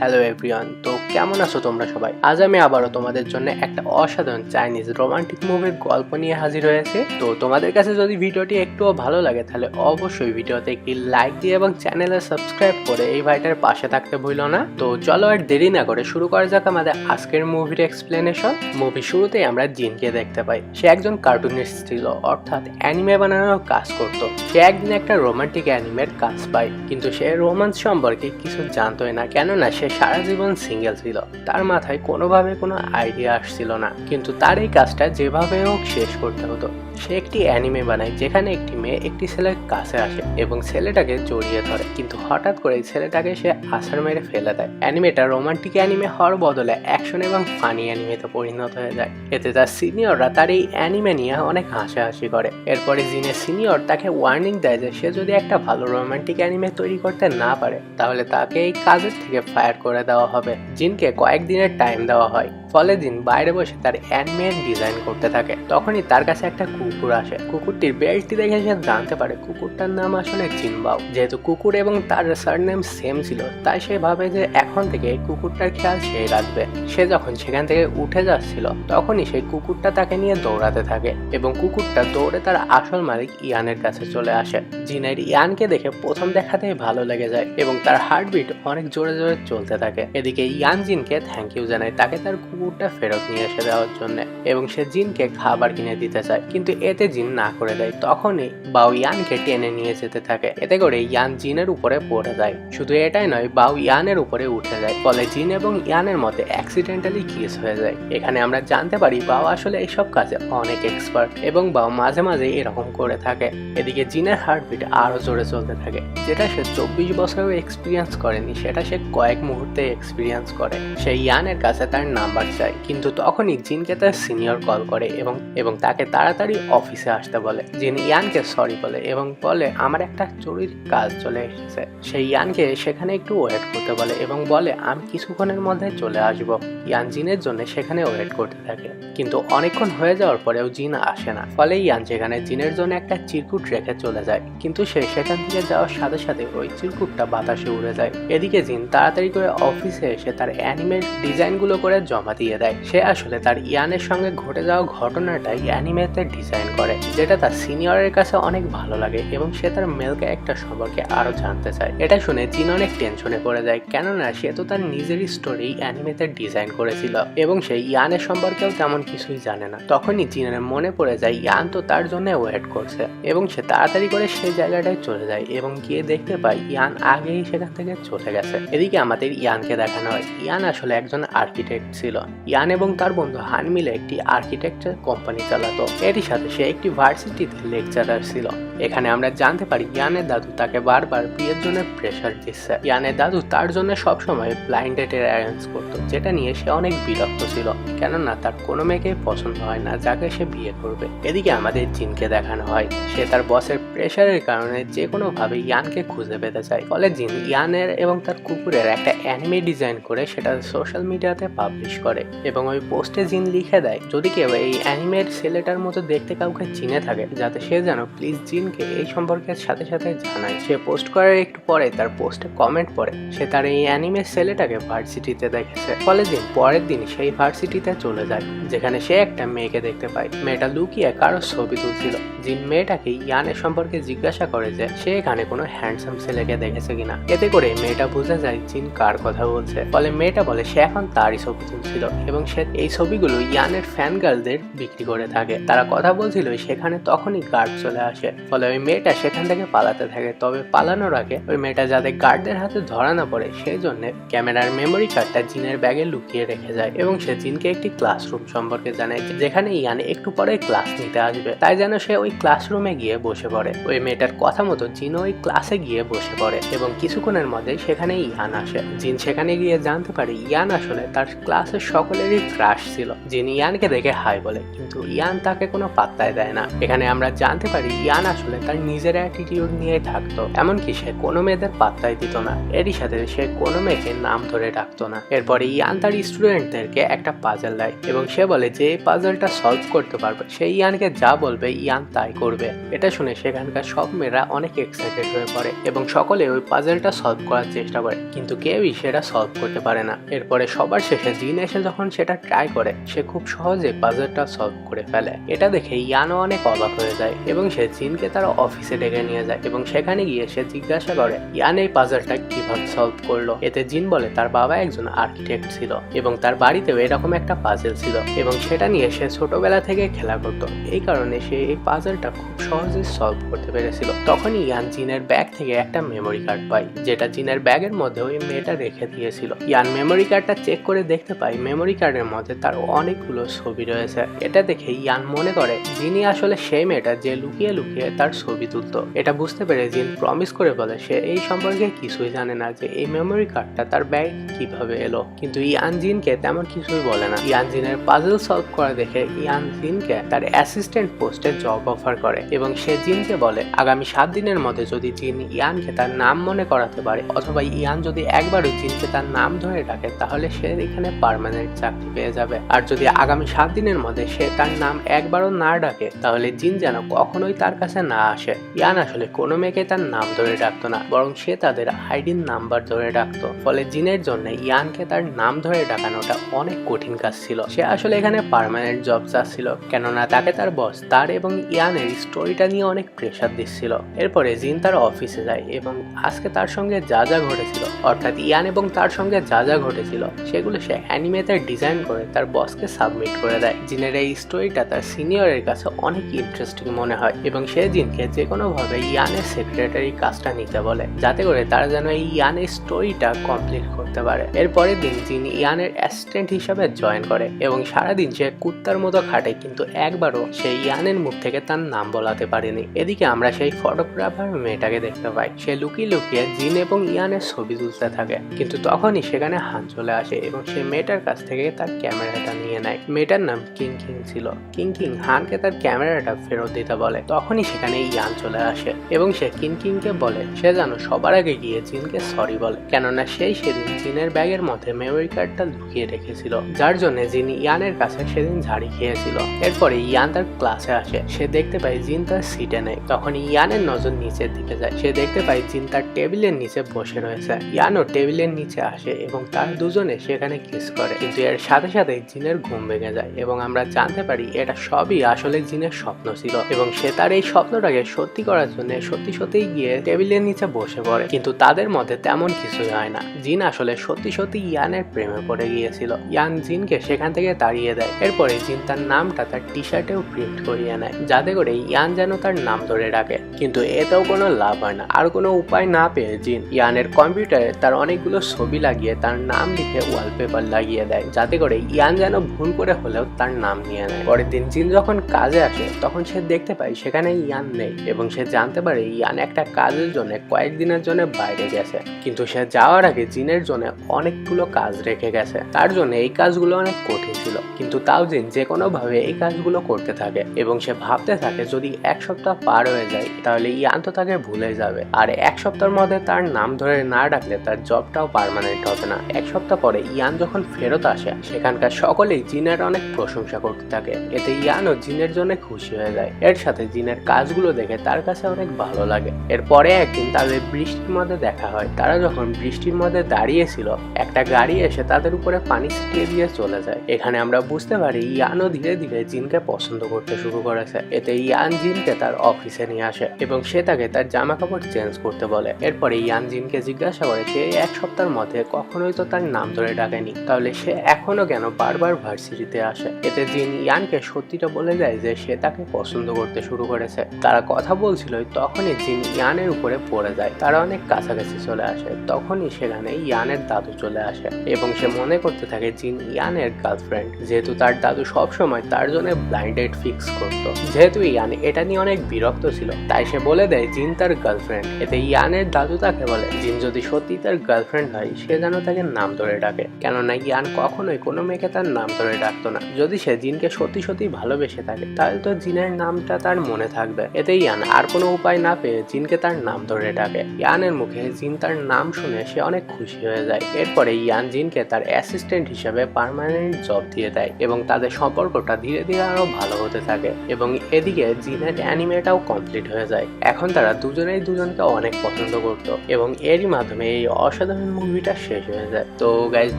Hello everyone তো কেমন আছো তোমরা সবাই? আজ আমি আবারও তোমাদের জন্য একটা অসাধারণ চাইনিজ রোমান্টিক মুভির গল্প নিয়ে হাজির হয়েছে। তো তোমাদের কাছে যদি ভিডিওটি একটুও ভালো লাগে, তাহলে অবশ্যই ভিডিওতে একটি লাইক দিয়ে এবং চ্যানেলে সাবস্ক্রাইব করে এই ভাইটার পাশে থাকতে ভুলো না। তো চলো আর দেরি না করে শুরু করা যাক আমাদের আজকের মুভির এক্সপ্লেনেশন মুভি শুরুতেই আমরা জিনকে দেখতে পাই। সে একজন কার্টুনিস্ট ছিল, অর্থাৎ অ্যানিমে বানানোর কাজ করত। সে একদিন একটা রোমান্টিক অ্যানিমের কাজ পায়, কিন্তু সে রোমান্স সম্পর্কে কিছু জানতোই না। কেননা সে সারা জীবন সিঙ্গেল ছিল, তার মাথায় কোনোভাবে কোনো আইডিয়া আসছিল না। কিন্তু তার এই কাজটা যেভাবে হোক শেষ করতে হতো। সে একটি অ্যানিমে বানায়, যেখানে একটি মেয়ে একটি ছেলের কাছে আসে এবং ছেলেটাকে জড়িয়ে ধরে। কিন্তু হঠাৎ করে ছেলেটাকে সে আছাড় মেরে ফেলে দেয়। অ্যানিমেটা রোমান্টিক অ্যানিমে হওয়ার বদলে অ্যাকশন এবং ফানি অ্যানিমেতে পরিণত হয়ে যায়। এতে তার সিনিয়ররা তার এই অ্যানিমে নিয়ে অনেক হাসাহাসি করে। এরপরে জিনের সিনিয়র তাকে ওয়ার্নিং দেয় যে সে যদি একটা ভালো রোমান্টিক অ্যানিমে তৈরি করতে না পারে, তাহলে তাকে এই কাজের থেকে ফায়ার করে দেওয়া হবে। জিনকে কয়েকদিনের টাইম দেওয়া হয়। ফলে দিন বাইরে বসে তার অ্যানিমের ডিজাইন করতে থাকে। তখনই তার কাছে একটা কুকুর আসে। কুকুরটির বেল্টটি দেখে সে জানতে পারে কুকুরটার নাম আসলে চিনবাও যেহেতু কুকুর এবং তার সারনেম সেম ছিল, তাই সে ভাবে যে এখন থেকে এই কুকুরটার খেয়াল সে রাখবে। সে যখন সেখান থেকে উঠে যাচ্ছিল, তখনই সেই কুকুরটা তাকে নিয়ে দৌড়াতে থাকে এবং কুকুরটা দৌড়ে তার আসল মালিক ইয়ানের কাছে চলে আসে। জিনের ইয়ানকে দেখে প্রথম দেখাতেই ভালো লেগে যায় এবং তার হার্টবিট অনেক জোরে জোরে চলতে থাকে। এদিকে ইয়ান জিনকে থ্যাংক ইউ জানায়। তাকে তার কুকুরটা ফেরত নিয়ে এসে দেওয়ার জন্য। এবং সে জিনকে খাবার কিনে দিতে চায়। কিন্তু এতে জিন না করে দেয়। তখনই বাউ ইয়ানকে টেনে নিয়ে যেতে থাকে। এতে করে ইয়ান জিনের উপরে পড়ে যায়। শুধু এটাই নয়, বাউ ইয়ানের উপরে উঠে যায়। ফলে জিন এবং ইয়ানের মধ্যে অ্যাক্সিডেন্টালি কিস হয়ে যায়। এখানে আমরা জানতে পারি বাউ আসলে এইসব কাজে অনেক এক্সপার্ট এবং বাউ মাঝে মাঝে এরকম করে থাকে। এদিকে জিনের হার্টবিট আরও জোরে চলতে থাকে। যেটা সে চব্বিশ বছরেও এক্সপিরিয়েন্স করেনি, সেটা সে কয়েক মুহূর্তে এক্সপিরিয়েন্স করে। সে ইয়ানের কাছে তার নাম্বার চায় কিন্তু তখনই জিনকে তার সিনিয়র কল করে এবং এবং তাকে তাড়াতাড়ি অফিসে আসতে বলে। জিন ইয়ানকে সরি বলে এবং বলে, আমার একটা জরুরি কাজ চলে এসেছে। সেই ইয়ানকে সেখানে একটু ওয়েট করতে বলে এবং বলে, আমি কিছুক্ষণের মধ্যে চলে আসব। ইয়ান জিনের জন্য সেখানে ওয়েট করতে থাকে। কিন্তু অনেকক্ষণ হয়ে যাওয়ার পরেও জিন আসে না। ফলে ইয়ান সেখানে জিনের জন্য একটা চিরকুট রেখে চলে যায়। কিন্তু সে সেখান থেকে যাওয়ার সাথে সাথে ওই চিরকুটটা বাতাসে উড়ে যায়। এদিকে জিন তাড়াতাড়ি করে অফিসে এসে তার অ্যানিমের ডিজাইনগুলো করে জমা দিয়ে দেয়। সে আসলে তার ইয়ানের সঙ্গে ঘটে যাওয়া ঘটনাটাই অ্যানিমেতে ডিজাইন করে, যেটা তার সিনিয়রের কাছে অনেক ভালো লাগে এবং সে তার মেল ক্যারেক্টার সম্পর্কে আরও জানতে চায়। এটা শুনে জিন অনেক টেনশনে পড়ে যায়, কেননা সে তো তার নিজের স্টোরি অ্যানিমেতে ডিজাইন করেছিল এবং সে ইয়ানের সম্পর্কেও তেমন কিছুই জানে না। তখনই জিনের মনে পড়ে যায়, ইয়ান তো তার জন্য ওয়েট করছে এবং সে তাড়াতাড়ি করে সেই জায়গাটায় চলে যায় এবং গিয়ে দেখতে পায় ইয়ান আগেই সেখান থেকে চলে গেছে। এদিকে আমাদের ইয়ানকে দেখানো হয়। ইয়ান আসলে একজন আর্কিটেক্ট ছিল। ইয়ান এবং তার বন্ধু হান মিলে একটি আর্কিটেকচার কোম্পানি চালাতো। এরই সাথে সে একটি ভার্সিটিতে লেকচারার ছিল। এখানে আমরা জানতে পারি ইয়ানের দাদু তাকে বারবার বিয়ের জন্য প্রেশার দিচ্ছে। ইয়ানের দাদু তার জন্য সবসময় ব্লাইন্ড ডেটের অ্যারেঞ্জ করতো, যেটা নিয়ে সে অনেক বিরক্ত ছিল। কেননা তার কোনো মেয়েকে পছন্দ হয় না, যাকে সে বিয়ে করবে। এদিকে আমাদের জিনকে দেখানো হয়। সে তার বসের প্রেশারের কারণে যে কোনোভাবে ইয়ানকে খুঁজে পেতে চায়। ফলে জিন ইয়ানের এবং তার কুকুরের একটা অ্যানিমে ডিজাইন করে সেটা সোশ্যাল মিডিয়াতে পাবলিশ করে। এবং ওই পোস্টে জিন লিখে দেয়, যদি কেউ এই অ্যানিমের ছেলেটার মতো দেখতে কাউকে চিনে থাকে, যাতে সে যেন প্লিজ জিনকে এই সম্পর্কের সাথে সাথে জানায়। সে পোস্ট করার একটু পরে তার পোস্টে কমেন্ট পড়ে, সে তার এই অ্যানিমের ছেলেটাকে ভার্সিটিতে দেখেছে। ফলে দিন পরের দিন সেই ভার্সিটিতে চলে যায়, যেখানে সে একটা মেয়েকে দেখতে পায়। মেয়েটা লুকিয়ে কারও ছবি তুলছিল। জিন মেয়েটাকে ইয়ানের সম্পর্কে জিজ্ঞাসা করে যে, সে এখানে কোনো হ্যান্ডসাম ছেলেকে দেখেছে কিনা? এতে করে মেয়েটা বোঝা যায় জিন কার কথা বলছে। ফলে মেয়েটা বলে, সে এখন তারই ছবি তুলছিল এবং সে এই ছবিগুলো ইয়ানের ফ্যান গার্লদের বিক্রি করে থাকে। তারা কথা বলছিল, সেখানে তখনই গার্ড চলে আসে। ফলে ওই মেয়েটা সেখান থেকে পালাতে থাকে। তবে পালানোর আগে ওই মেয়েটা যাতে গার্ডদের হাতে ধরা না পড়ে সেই জন্য ক্যামেরার মেমোরি কার্ডটা জিনের ব্যাগে লুকিয়ে রেখে যায় এবং সে জিনকে একটি ক্লাসরুম সম্পর্কে জানায়, যেখানে ইয়ান একটু পরে ক্লাস নিতে আসবে। তাই যেন সে ওই ক্লাসরুমে গিয়ে বসে পড়ে। ওই মেয়েটার কথা মতো জিন ওই ক্লাসে গিয়ে বসে পড়ে এবং কিছুক্ষণের মধ্যে সেখানে ইয়ান আসে। জিন সেখানে গিয়ে জানতে পারে ইয়ান আসলে তার ক্লাসের সকলেরই ক্রাশ ছিল। জিন ইয়ানকে দেখে হাই বলে, কিন্তু ইয়ান তাকে কোনো পাত্তায় দেয় না। এখানে আমরা জানতে পারি ইয়ান আসলে তার নিজের অ্যাটিটিউড নিয়ে থাকতো, এমনকি সে কোনো মেয়েদের পাত্তায় দিত না। এরই সাথে সে কোনো মেয়েকে নাম ধরে ডাকতো না। এরপরে ইয়ান তার স্টুডেন্টদেরকে একটা পাজল দেয় এবং সে বলে যে এই পাজলটা সলভ করতে পারবে। সেই ইয়ানকে যা বলবে ইয়ান তাই তাই করবে। এটা শুনে সেখানকার সব মেয়েরা অনেক এক্সাইটেড হয়ে পড়ে এবং সকলে ওই পাজেলটা সলভ করার চেষ্টা করে। কিন্তু কেউই সেটা সলভ করতে পারে না। এরপরে সবার শেষে জিন এসে যখন সেটা ট্রাই করে, সে খুব সহজে পাজেলটা সলভ করে ফেলে। এটা দেখে ইয়ানও অনেক অবাক হয়ে যায় এবং সে জিনকে তার অফিসে ডেকে নিয়ে যায় এবং সেখানে গিয়ে সে জিজ্ঞাসা করে, ইয়ান, এই পাজলটা কীভাবে সলভ করল? এতে জিন বলে, তার বাবা একজন আর্কিটেক্ট ছিল এবং তার বাড়িতেও এরকম একটা পাজেল ছিল এবং সেটা নিয়ে সে ছোটবেলা থেকে খেলা করত। এই কারণে সে এই পাজলটা খুব সহজে সলভ করতে পেরেছিল। তখনই ইয়ান জিনের ব্যাগ থেকে একটা মেমোরি কার্ড পায়, যেটা জিনের ব্যাগের মধ্যে ওই মেয়েটা রেখে দিয়েছিল। ইয়ান মেমোরি কার্ডটা চেক করে দেখতে পায় মেমোরি কার্ডের মধ্যে তার অনেকগুলো ছবি রয়েছে। এটা দেখে ইয়ান মনে করে, যিনি আসলে সেই মেয়েটা যে লুকিয়ে লুকিয়ে তার ছবি তুলতো। এটা বুঝতে পেরে জিন প্রমিস করে বলে, সে এই সম্পর্কে কিছুই জানে না যে এই মেমোরি কার্ডটা তার ব্যাগ কীভাবে এলো। কিন্তু ইয়ান জিনকে তেমন কিছুই বলে না। ইয়ান জিনের পাজল সলভ করা দেখে ইয়ান জিনকে তার অ্যাসিস্ট্যান্ট পোস্টে জব অফার করে এবং সে জিনকে বলে, আগামী সাত দিনের মধ্যে যদি জিন ইয়ানকে তার নাম মনে করাতে পারে অথবা ইয়ান যদি একবারও জিনকে তার নাম ধরে ডাকে, তাহলে সে এখানে পার্মানেন্ট চাকরি পেয়ে যাবে। আর যদি আগামী সাত দিনের মধ্যে সে তার নাম একবারও না ডাকে, তাহলে জিন যেন কখনোই তার কাছে না আসে। ইয়ান আসলে কোনো মেয়েকে তার নাম ধরে ডাকতো না, বরং সে তাদের আইডির নাম্বার ধরে ডাকতো। ফলে জিনের জন্য ইয়ানকে তার নাম ধরে ডাকানোটা অনেক কঠিন কাজ ছিল। সে আসলে এখানে পারমানেন্ট জব চাচ্ছিল, কেননা তাকে তার বস তার এবং ইয়ানের স্টোরিটা নিয়ে অনেক প্রেশার দিচ্ছিল। এরপরে জিন তার অফিসে যায় এবং আজকে তার সঙ্গে যা যা ঘটেছিল, অর্থাৎ ইয়ান এবং তার সঙ্গে যা যা ঘটেছিল, সেগুলো সে অ্যানিমেতে ডিজাইন করে তার বসকে সাবমিট করে দেয়। জিনের এই স্টোরিটা তার সিনিয়রের কাছে অনেক ইন্টারেস্টিং মনে হয় এবং সে জিনকে যে কোনোভাবে ইয়ানের সেক্রেটারি কাজটা নিতে বলে, যাতে করে তারা যেন এই ইয়ানের স্টোরিটা কমপ্লিট করতে পারে। এরপরের দিন জিন ইয়ানের অ্যাসিস্ট্যান্ট হিসাবে জয়েন করে এবং সারাদিন সে কুত্তার মতো খাটে, কিন্তু একবারও সে ইয়ানের মুখ থেকে তার নাম বলাতে পারেনি। এদিকে আমরা সেই ফটোগ্রাফার মেয়েটাকে দেখতে পাই। সে লুকিয়ে লুকিয়ে জিন এবং ইয়ানের ছবি তুলতে থাকে। কিন্তু তখনই সেখানে হান চলে আসে এবং সে মেয়েটার কাছ থেকে তার ক্যামেরাটা নিয়ে নেয়। মেয়েটার নাম কিং কিং ছিল। কিং কিং হানকে তার ক্যামেরাটা ফেরত দিতে বলে। তখনই সেখানে ইয়ান চলে আসে এবং সে কিং কিংকে বলে, সে যেন সবার আগে গিয়ে জিনকে সরি বলে। কেননা সেই সেদিন জিনের ব্যাগের মধ্যে মেমোরি কার্ডটা লুকিয়ে রেখেছিল, যার জন্য জিন ইয়ানের কাছে সেদিন ঝাড়ি খেয়েছিল। এরপরে ইয়ান তার ক্লাসে আসে। সে দেখতে পাই জিন তার সিটে নেই। তখন ইয়ানের নজর নিচের দিকে যায়। সে দেখতে পায় জিন তার টেবিলের নিচে বসে রয়েছে। ইয়ানও টেবিলের নিচে আসে এবং তার দুজনে সেখানে কিস করে। কিন্তু এর সাথে সাথে জিনের ঘুম ভেঙে যায় এবং আমরা জানতে পারি এটা সবই আসলে জিনের স্বপ্ন ছিল এবং সে তার এই স্বপ্নটাকে সত্যি করার জন্য সত্যি সত্যি গিয়ে টেবিলের নিচে বসে পড়ে। কিন্তু তাদের মধ্যে তেমন কিছুই হয় না। জিন আসলে সত্যি সত্যি ইয়ানের প্রেমে পড়ে গিয়েছিল। ইয়ান জিনকে সেখান থেকে তাড়িয়ে দেয়। এরপরে জিন তার নামটা তার টি শার্টেও প্রিন্ট করিয়ে নেয়, যাতে করে ইয়ান যেন তার নাম ধরে রাখে। কিন্তু এতেও কোনো লাভ হয় না। আর কোনো উপায় না পেয়ে জিন ইয়ানের কম্পিউটারে তার অনেকগুলো ছবি লাগিয়ে তার নাম লিখে ওয়ালপেপার লাগিয়ে দেয়। যাতে করে ইয়ান যেন ভুল করে হলেও তার নাম নিয়ে নেয়। পরের দিন জিন যখন কাজে আসে, তখন সে দেখতে পায় সেখানে ইয়ান নেই এবং সে জানতে পারে ইয়ান একটা কাজের জন্য কয়েকদিনের জন্য বাইরে গেছে। কিন্তু সে যাওয়ার আগে জিনের জন্য অনেকগুলো কাজ রেখে গেছে। তার জন্য এই কাজগুলো অনেক কঠিন ছিল। কিন্তু তাও জিন যে কোনোভাবে এই কাজগুলো করতে থাকে এবং সে ভাবতে থাকে যদি এক সপ্তাহ পার হয়ে যায় তাহলে ইয়ান তো তাকে ভুলে যাবে। আর এক সপ্তাহের মধ্যে তার নাম ধরে না ডাকলে তার জবটাও পারমানেন্ট হবে না। এক সপ্তাহ পরে ইয়ান যখন ফেরত আসে সেখানকার সকলেই জিনের অনেক প্রশংসা করতে থাকে। এতে ইয়ানও জিনের জন্য খুশি হয়ে যায়। এর সাথে জিনের কাজগুলো দেখে তার কাছে অনেক ভালো লাগে। এরপরে একদিন তাদের বৃষ্টির মধ্যে দেখা হয়। তারা যখন বৃষ্টির মধ্যে দাঁড়িয়েছিল একটা গাড়ি এসে তাদের উপরে পানি ছিটিয়ে দিয়ে চলে যায়। এখানে আমরা বুঝতে পারি ইয়ানও ধীরে ধীরে জিনকে পছন্দ করতে শুরু করেছে। এতে ইয়ান জিনকে তার অফিসে নিয়ে আসে এবং সে তাকে তার জামা কাপড় চেঞ্জ করতে বলে। এরপরে ইয়ান জিনকে জিজ্ঞাসা করে সে এক সপ্তাহের মধ্যে কখনোই তো তার নাম ধরে ডাকেনি। তাহলে সে এখনও কেন বারবার ভার্সিটিতে আসে? এতে জিন ইয়ানকে সত্যিটা বলে যায় যে সে তাকে পছন্দ করতে শুরু করেছে। তারা কথা বলছিল তখনই জিন ইয়ানের উপরে পড়ে যায়। তারা অনেক কাছাকাছি চলে আসে। তখনই সেখানে ইয়ানের দাদু চলে আসে এবং সে মনে করতে থাকে জিন ইয়ানের গার্লফ্রেন্ড। যেহেতু তার দাদু সবসময় তার জন্য ব্লাইন্ড ডেট ফিক্স করতো। যেহেতু ইয়ান, এটা নিয়ে অনেক বিরক্ত ছিল। তাই সে বলে দেয়, জিন তার গার্লফ্রেন্ড এতে ইয়ানের দাদু তাকে বলে, জিন যদি সত্যি তার গার্লফ্রেন্ড হয়, সে যেন তাকে নাম ধরে ডাকে। কেননা ইয়ান কখনোই কোনো মেয়েকে তার নাম ধরে ডাকতো না। যদি সে জিনকে সত্যি সত্যি ভালোবেসে থাকে, তাহলে তো জিনের নামটা তার মনে থাকবে। এতে ইয়ান আর কোনো উপায় না পেয়ে জিনকে তার নাম ধরে ডাকে। ইয়ানের মুখে জিন তার নাম শুনে সে অনেক খুশি হয়ে যায়। এরপরে ইয়ান জিনকে তার অ্যাসিস্ট্যান্ট হিসেবে পার্মানেন্ট জব দিয়ে দেয় এবং তাদের সম্পর্কটা ধীরে ধীরে আরও ভালো হতে থাকে। এবং এদিকে এদিকে জিনের অ্যানিমেটাও কমপ্লিট হয়ে যায়। এখন তারা দুজনেই দুজনকে অনেক পছন্দ করতো এবং এরই মাধ্যমে এই অসাধারণ মুভিটা শেষ হয়ে যায়। তো গাইজ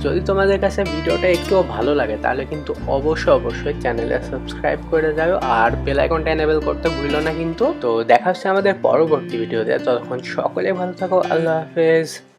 যদি তোমাদের কাছে ভিডিওটা একটুও ভালো লাগে, তাহলে কিন্তু অবশ্যই অবশ্যই চ্যানেলে সাবস্ক্রাইব করে যাও আর বেল আইকনটা এনেবেল করতে ভুলো না কিন্তু। তো দেখা হচ্ছে আমাদের পরবর্তী ভিডিওতে। ততক্ষণ সকলে ভালো থাকো, আল্লাহ হাফেজ।